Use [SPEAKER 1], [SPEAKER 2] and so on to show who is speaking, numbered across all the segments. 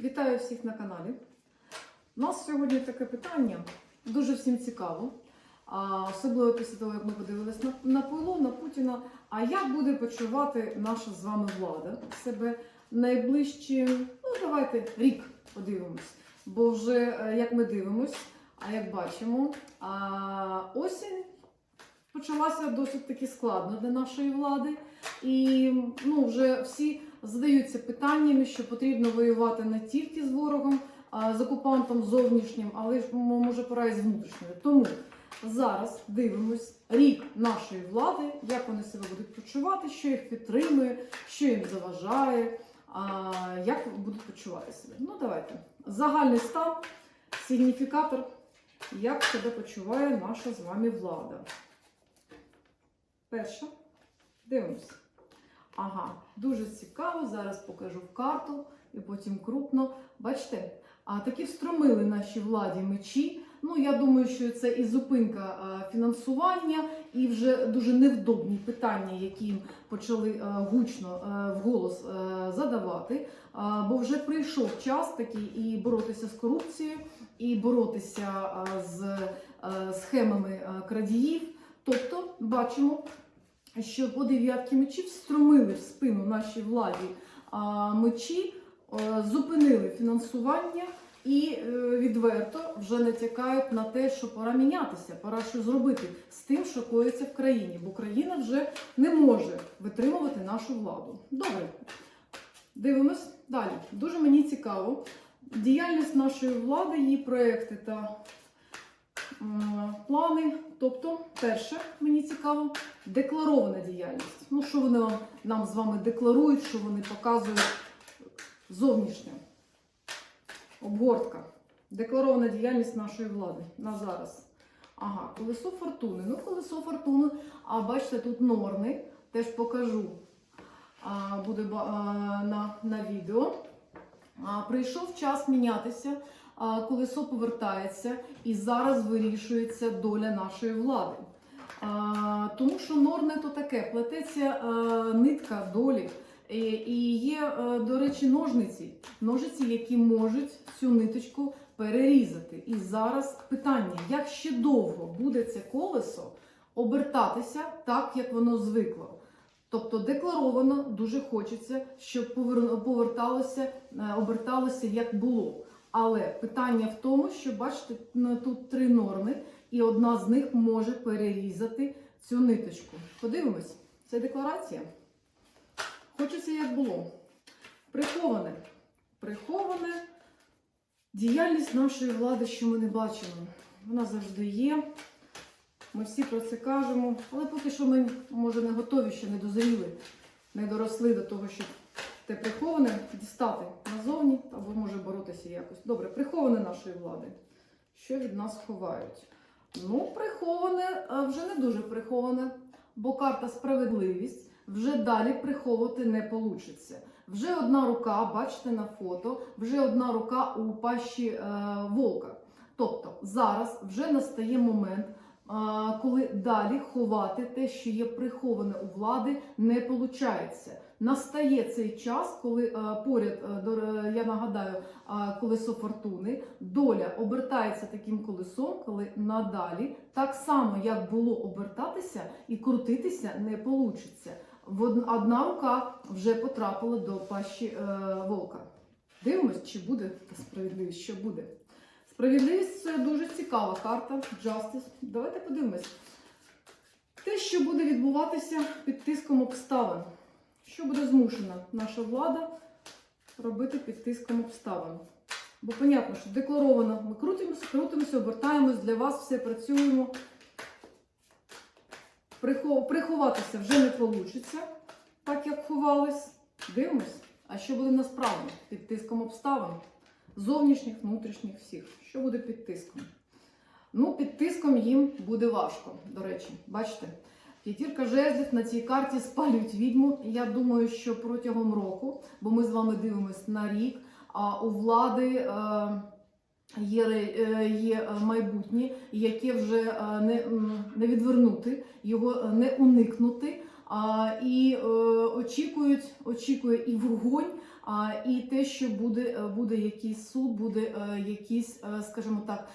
[SPEAKER 1] Вітаю всіх на каналі. У нас сьогодні таке питання, дуже всім цікаво. Особливо після того, як ми подивилися на, на Пило, на Путіна. А як буде почувати наша з вами влада себе найближчі, ну давайте рік подивимось. Бо вже е, як ми дивимось, а як бачимо, а, осінь почалася досить таки складно для нашої влади. І ну, вже всі задаються питаннями, що потрібно воювати не тільки з ворогом, а з окупантом зовнішнім, але ж може пора і з внутрішньою. Тому зараз дивимось рік нашої влади, як вони себе будуть почувати, що їх підтримує, що їм заважає, а, як будуть почувати себе. Ну давайте. Загальний стан, сигніфікатор, як себе почуває наша з вами влада. Перше. Дивимось. Ага, дуже цікаво. Зараз покажу карту і потім крупно. Бачите, а такі встромили наші владі мечі. Ну, я думаю, що це і зупинка фінансування, і вже дуже невдобні питання, які їм почали гучно вголос задавати. Бо вже прийшов час такий і боротися з корупцією, і боротися з схемами крадіїв. Тобто, бачимо, що по дев'ятки мечів струмили в спину нашій владі а, мечі, е, зупинили фінансування і е, відверто вже натякають на те, що пора мінятися, пора щось зробити з тим, що коїться в країні, бо країна вже не може витримувати нашу владу. Добре, дивимось далі. Дуже мені цікаво. Діяльність нашої влади, її проекти та плани. Тобто, перше, мені цікаво, декларована діяльність. Ну, що вони нам, з вами декларують, що вони показують зовнішньо. Обгортка. Декларована діяльність нашої влади на зараз. Ага, колесо фортуни. Ну, колесо фортуни, а бачите, тут норми, теж покажу. А, буде а, на, на відео. А, прийшов час мінятися, колесо повертається і зараз вирішується доля нашої влади. Тому що норне то таке, плететься е, нитка долі. І, є, е, до речі, ножниці, ножиці, які можуть цю ниточку перерізати. І зараз питання: як ще довго буде це колесо обертатися так, як воно звикло? Тобто декларовано дуже хочеться, щоб повер- поверталося, е, оберталося як було. Але питання в тому, що бачите, тут три норми, і одна з них може перерізати цю ниточку. Подивимось, це декларація. Хочеться як було. Приховане. Приховане діяльність нашої влади, що ми не бачимо. Вона завжди є. Ми всі про це кажемо, але поки що ми, може, не готові, ще не дозріли, не доросли до того, щоб те приховане дістати назовні або може боротися якось. Добре, приховане нашої влади. Що від нас ховають? Ну, приховане, вже не дуже приховане, бо карта справедливість вже далі приховувати не вийде. Вже одна рука, бачите на фото, вже одна рука у пащі е, волка. Тобто зараз вже настає момент, а, коли далі ховати те, що є приховане у влади, не виходить. Настає цей час, коли е, поряд, е, ре- я нагадаю, е, колесо фортуни, доля обертається таким колесом, коли надалі так само, як було обертатися і крутитися, не вийде. Одна рука вже потрапила до пащі е, волка. Дивимось, чи буде справедливість, що буде. Справедливість це дуже цікава карта. Justice. Давайте подивимось. Те, що буде відбуватися під тиском обставин. Що буде змушена наша влада робити під тиском обставин? Бо, понятно, що декларовано, ми крутимося, крутимося, обертаємось, для вас все працюємо. Приховатися вже не вийде, так як ховались. Дивимось. А що буде насправді під тиском обставин? Зовнішніх, внутрішніх всіх. Що буде під тиском? Ну, під тиском їм буде важко, до речі. Бачите? П'ятірка жезлів на цій карті спалюють відьму. Я думаю, що протягом року, бо ми з вами дивимось на рік, а у влади е, є, е, є майбутнє, яке вже е, не, не відвернути, його не уникнути. І очікують, очікує і вогонь, і те, що буде, е, буде якийсь суд, буде е, якісь, е, скажімо так,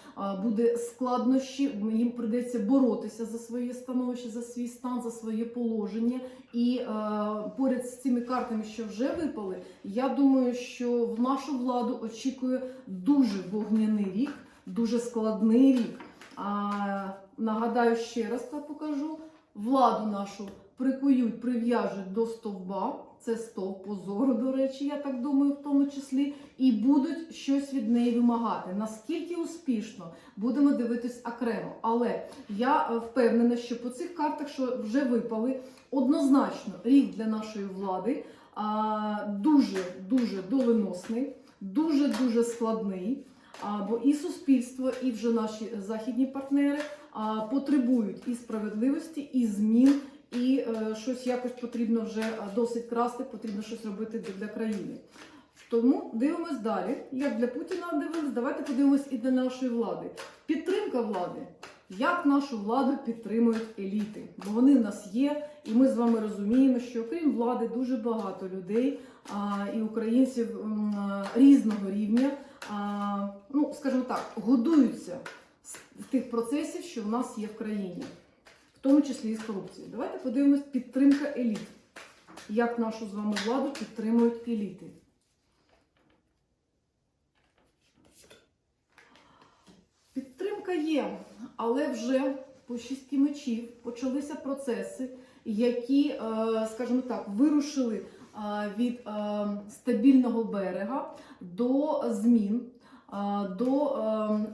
[SPEAKER 1] буде складнощі, їм прийдеться боротися за своє становище, за свій стан, за своє положення. І поряд з цими картами, що вже випали, я думаю, що в нашу владу очікує дуже вогняний рік, дуже складний рік. А, нагадаю ще раз так покажу. Владу нашу прикують, прив'яжуть до стовба. Це стовп позору, до речі, я так думаю, в тому числі, і будуть щось від неї вимагати. Наскільки успішно будемо дивитись окремо. Але я е, впевнена, що по цих картах, що вже випали, однозначно рік для нашої влади а, дуже дуже доленосний, дуже дуже складний. Бо і суспільство, і вже наші західні партнери потребують і справедливості, і змін, і е, щось якось потрібно вже е, досить красти, потрібно щось робити для, країни. Тому дивимось далі. Як для Путіна дивимось, давайте подивимось і для нашої влади. Підтримка влади. Як нашу владу підтримують еліти? Бо вони в нас є, і ми з вами розуміємо, що окрім влади дуже багато людей а, і українців а, різного рівня, а, ну скажімо так, годуються з тих процесів, що в нас є в країні, тому числі і з корупцією. Давайте подивимось підтримка еліт. Як нашу з вами владу підтримують еліти. Підтримка є, але вже по шістки мечів почалися процеси, які, е, скажімо так, вирушили е, від е, стабільного берега до змін, до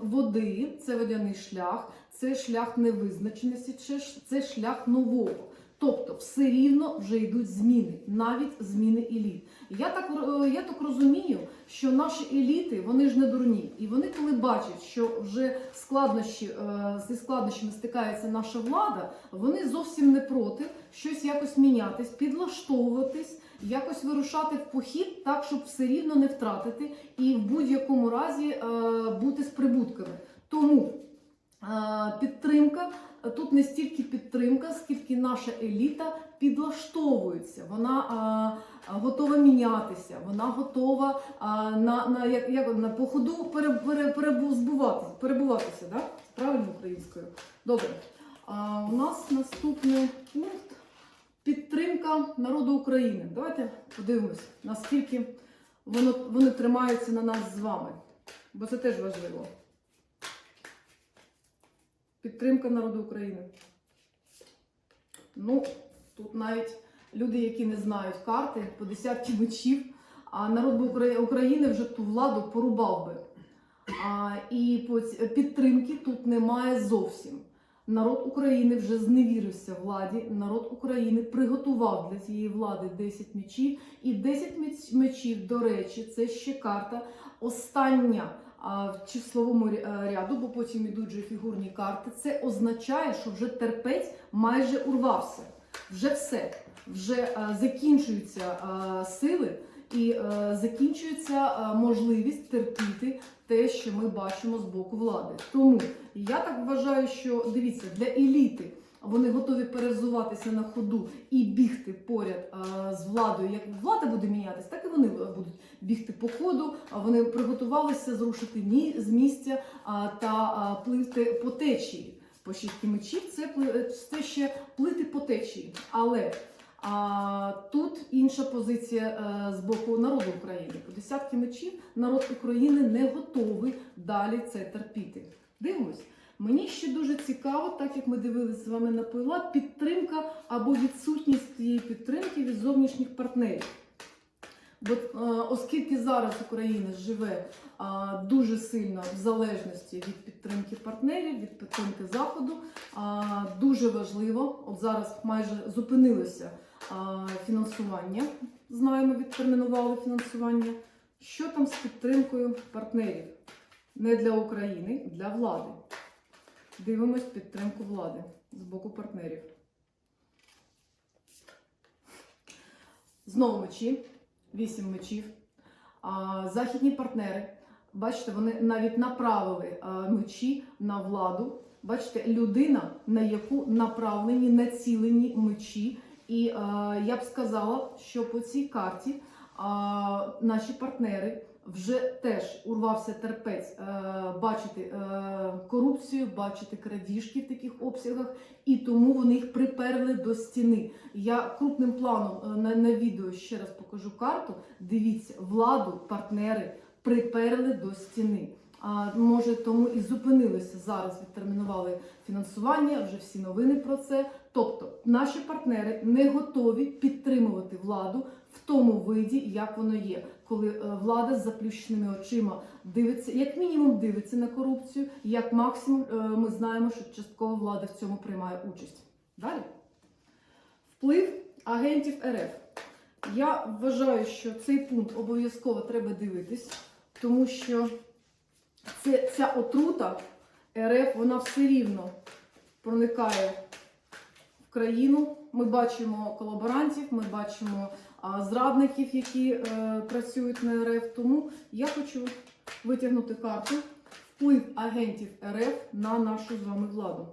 [SPEAKER 1] води. Це водяний шлях, це шлях невизначеності, це шлях нового. Тобто все рівно вже йдуть зміни, навіть зміни еліт. Я так, е, я так розумію, що наші еліти вони ж не дурні, і вони, коли бачать, що вже складнощі е, зі складнощами стикається наша влада, вони зовсім не проти щось якось мінятись, підлаштовуватись, якось вирушати в похід, так щоб все рівно не втратити і в будь-якому разі е, бути з прибутками. Тому підтримка. Тут не стільки підтримка, скільки наша еліта підлаштовується. Вона а, готова мінятися, вона готова а, на, на, як, як, на походу пере, перебувати, перебуватися. Да? Правильно українською? Добре. А, у нас наступний пункт підтримка народу України. Давайте подивимось, наскільки воно, вони тримаються на нас з вами. Бо це теж важливо. Підтримка народу України. Ну, тут навіть люди, які не знають карти, по десятки мечів, а народ України вже ту владу порубав би. А, і підтримки тут немає зовсім. Народ України вже зневірився владі. Народ України приготував для цієї влади 10 мечів. І 10 мечів, до речі, це ще карта остання в числовому е, ряду, бо потім ідуть вже фігурні карти. Це означає, що вже терпець майже урвався. Вже все. Вже е, закінчуються е, сили і закінчується можливість терпіти те, що ми бачимо з боку влади. Тому я так вважаю, що дивіться, для еліти вони готові перезуватися на ходу і бігти поряд е, з владою. Як влада буде мінятися, так і вони е, будуть бігти по ходу. А Вони приготувалися зрушити мі- з місця а, та а, пливти по течії. По шістки мечів це, це ще плити по течії. Але а, тут інша позиція е, з боку народу України. По десятки мечів народ України не готовий далі це терпіти. Дивимось. Мені ще дуже цікаво, так як ми дивилися з вами на пила, підтримка або відсутність цієї підтримки від зовнішніх партнерів. Бо е, оскільки зараз Україна живе а, дуже сильно в залежності від підтримки партнерів, від підтримки заходу, а, дуже важливо, от зараз майже зупинилося фінансування. Знаємо, відтермінували фінансування. Що там з підтримкою партнерів? Не для України, для влади. Дивимось підтримку влади з боку партнерів. Знову мечі, вісім мечів. Західні партнери, бачите, вони навіть направили мечі на владу. Бачите, людина, на яку направлені, націлені мечі. І я б сказала, що по цій карті наші партнери вже теж урвався терпець е, бачити е, корупцію, бачити крадіжки в таких обсягах, і тому вони їх приперли до стіни. Я крупним планом е, на, на відео ще раз покажу карту. Дивіться, владу, партнери приперли до стіни. А може тому і зупинилися зараз, відтермінували фінансування, вже всі новини про це. Тобто наші партнери не готові підтримувати владу в тому виді, як воно є, коли е, влада з заплющеними очима дивиться, як мінімум дивиться на корупцію, як максимум е, ми знаємо, що частково влада в цьому приймає участь. Далі вплив агентів РФ. Я вважаю, що цей пункт обов'язково треба дивитись, тому що це, ця отрута РФ, вона все рівно проникає в країну. Ми бачимо колаборантів, ми бачимо зрадників, які е, працюють на РФ. Тому я хочу витягнути карту вплив агентів РФ на нашу з вами владу.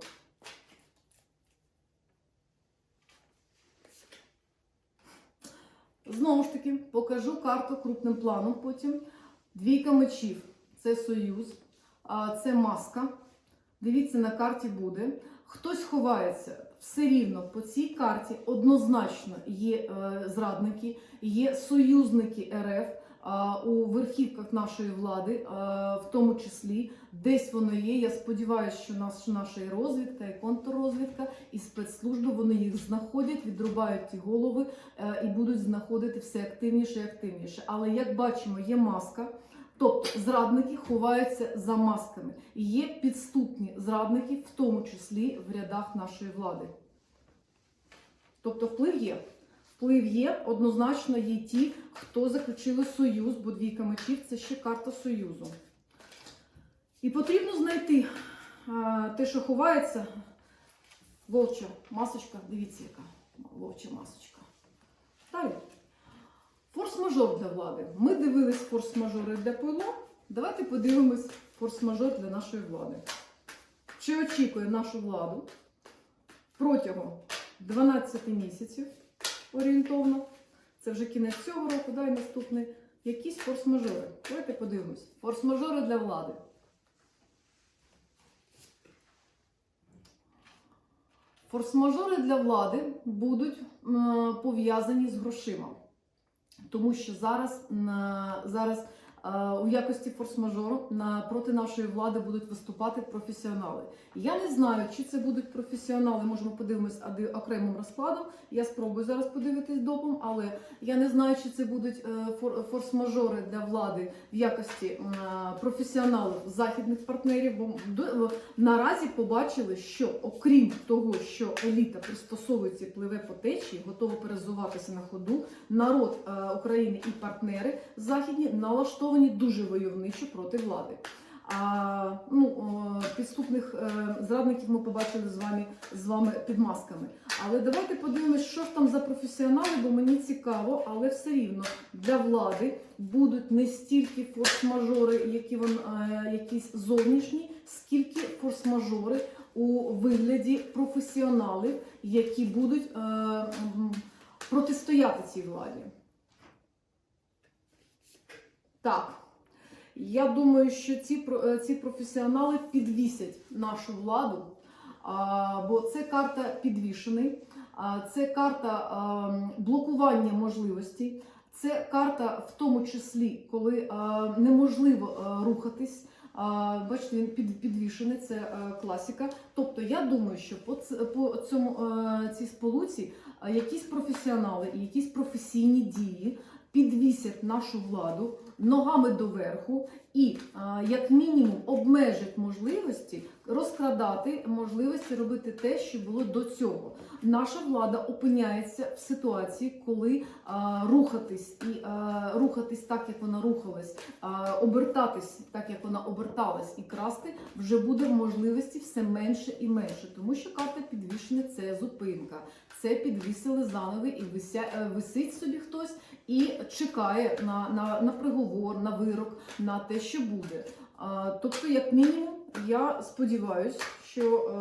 [SPEAKER 1] Знову ж таки, покажу карту крупним планом потім. Двійка мечів це союз, це маска. Дивіться, на карті буде. Хтось ховається все рівно по цій карті однозначно є е, зрадники, є союзники РФ у верхівках нашої влади, а, в тому числі десь воно є. Я сподіваюся, що наш, наша і розвідка, і контррозвідка, і спецслужби вони їх знаходять, відрубають ті голови е, і будуть знаходити все активніше і активніше. Але як бачимо, є маска. Тобто зрадники ховаються за масками. Є підступні зрадники, в тому числі в рядах нашої влади. Тобто вплив є. Вплив є, однозначно є ті, хто заключили союз, бо двійка мечів це ще карта союзу. І потрібно знайти а, те, що ховається. Вовча масочка, дивіться, яка вовча масочка. Далі. Форс-мажор для влади. Ми дивились форс-мажори для ПЛО. Давайте подивимось форс-мажор для нашої влади. Чи очікує нашу владу протягом 12 місяців орієнтовно, це вже кінець цього року, да, і наступний, якісь форс-мажори. Давайте подивимось. Форс-мажори для влади. Форс-мажори для влади будуть пов'язані з грошима. Тому що зараз, зараз у якості форс-мажору проти нашої влади будуть виступати професіонали. Я не знаю, чи це будуть професіонали, можемо подивимось окремим розкладом. Я спробую зараз подивитись допом, але я не знаю, чи це будуть е, форс-мажори для влади в якості е, професіоналів західних партнерів. Бо наразі побачили, що окрім того, що еліта пристосовується пливе по течії, готова перезуватися на ходу, народ е, України і партнери західні налаштовані дуже войовничо проти влади. А ну підступних е, зрадників ми побачили з вами з вами під масками. Але давайте подивимось, що ж там за професіонали, бо мені цікаво, але все рівно для влади будуть не стільки форс-мажори, які вон, е, якісь зовнішні, скільки форс-мажори у вигляді професіоналів, які будуть е, протистояти цій владі. Так. Я думаю, що ці, е, ці професіонали підвісять нашу владу, бо це карта підвішений, це карта блокування можливостей, це карта в тому числі, коли неможливо а, рухатись. Бачите, він під, підвішений, це е, класика. Тобто я думаю, що по, цьому е, цій сполуці е, якісь професіонали і якісь професійні дії підвісять нашу владу ногами доверху і, як мінімум, обмежать можливості розкрадати можливості робити те, що було до цього. Наша влада опиняється в ситуації, коли рухатись і рухатись так, як вона рухалась, обертатись так, як вона оберталась, і красти вже буде в можливості все менше і менше, тому що карта підвішена це зупинка. Це підвісили заново і вися, е, висить собі хтось і чекає на, на, на приговор, на вирок, на те, що буде. А, тобто, як мінімум, я сподіваюся, що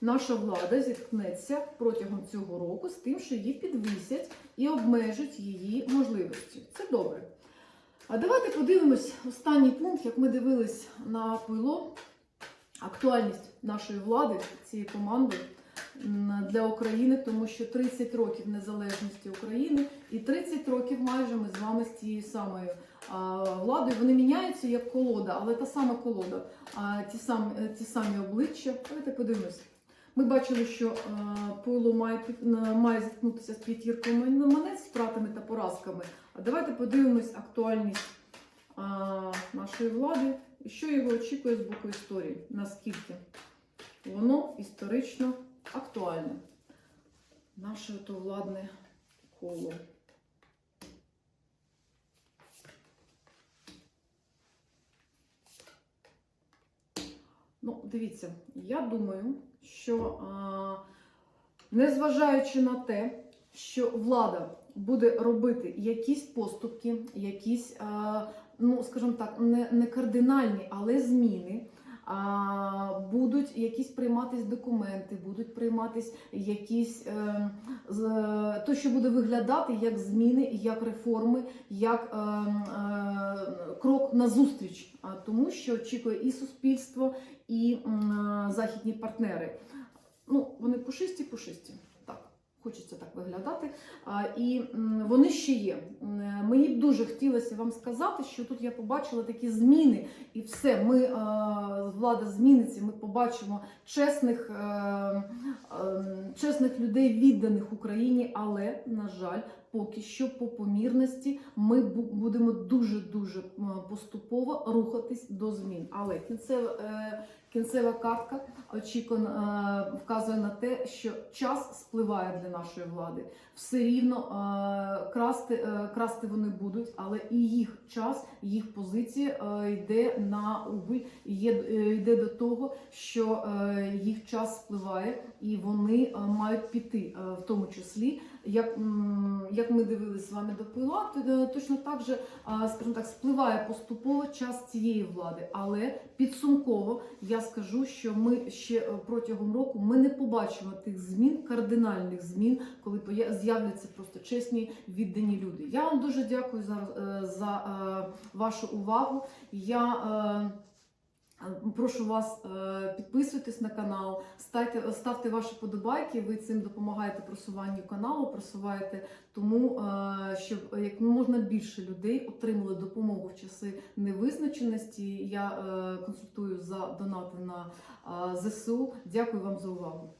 [SPEAKER 1] наша влада зіткнеться протягом цього року з тим, що її підвісять і обмежать її можливості. Це добре. А давайте подивимось останній пункт, як ми дивились на пило, актуальність нашої влади, цієї команди для України, тому що 30 років незалежності України і 30 років майже ми з вами з тією самою а, владою. Вони міняються як колода, але та сама колода, а, ті, самі, е, ті самі обличчя. Давайте подивимось. Ми бачили, що е, пило має, має зіткнутися з п'ятірками монет, з втратами та поразками. А давайте подивимось актуальність е, нашої влади що його очікує з боку історії. Наскільки воно історично актуальне. Наше то владне коло. Ну, дивіться, я думаю, що а, незважаючи на те, що влада буде робити якісь поступки, якісь, а, ну скажімо так, не, не кардинальні, але зміни. Будуть якісь прийматись документи, будуть прийматись якісь е, то, що буде виглядати як зміни, як реформи, як е, е, крок назустріч, тому що очікує і суспільство, і західні партнери. Ну, вони пушисті, пушисті. Хочеться так виглядати. І вони ще є. Мені б дуже хотілося вам сказати, що тут я побачила такі зміни, і все, ми е, влада зміниться. Ми побачимо чесних, е, е, чесних людей, відданих Україні, але на жаль. Поки що по помірності ми бу- будемо дуже дуже поступово рухатись до змін. Але кінцева, е, кінцева картка очікувано е, вказує на те, що час спливає для нашої влади. Все рівно е, красти, красти вони будуть, але і їх час, їх позиція йде на убиль, йде до того, що їх час спливає, і вони мають піти, в тому числі. Як, як ми дивилися з вами до пила, то е, точно так же, скажімо так, спливає поступово час цієї влади. Але підсумково я скажу, що ми ще е, протягом року ми не побачимо тих змін, кардинальних змін, коли з'являться просто чесні віддані люди. Я вам дуже дякую за, е, за вашу увагу. Я Прошу вас е, підписуйтесь на канал, ставте, ставте ваші подобайки. Ви цим допомагаєте просуванню каналу, просуваєте тому, е, щоб як можна більше людей отримали допомогу в часи невизначеності. Я е, консультую за донати на е, ЗСУ. Дякую вам за увагу.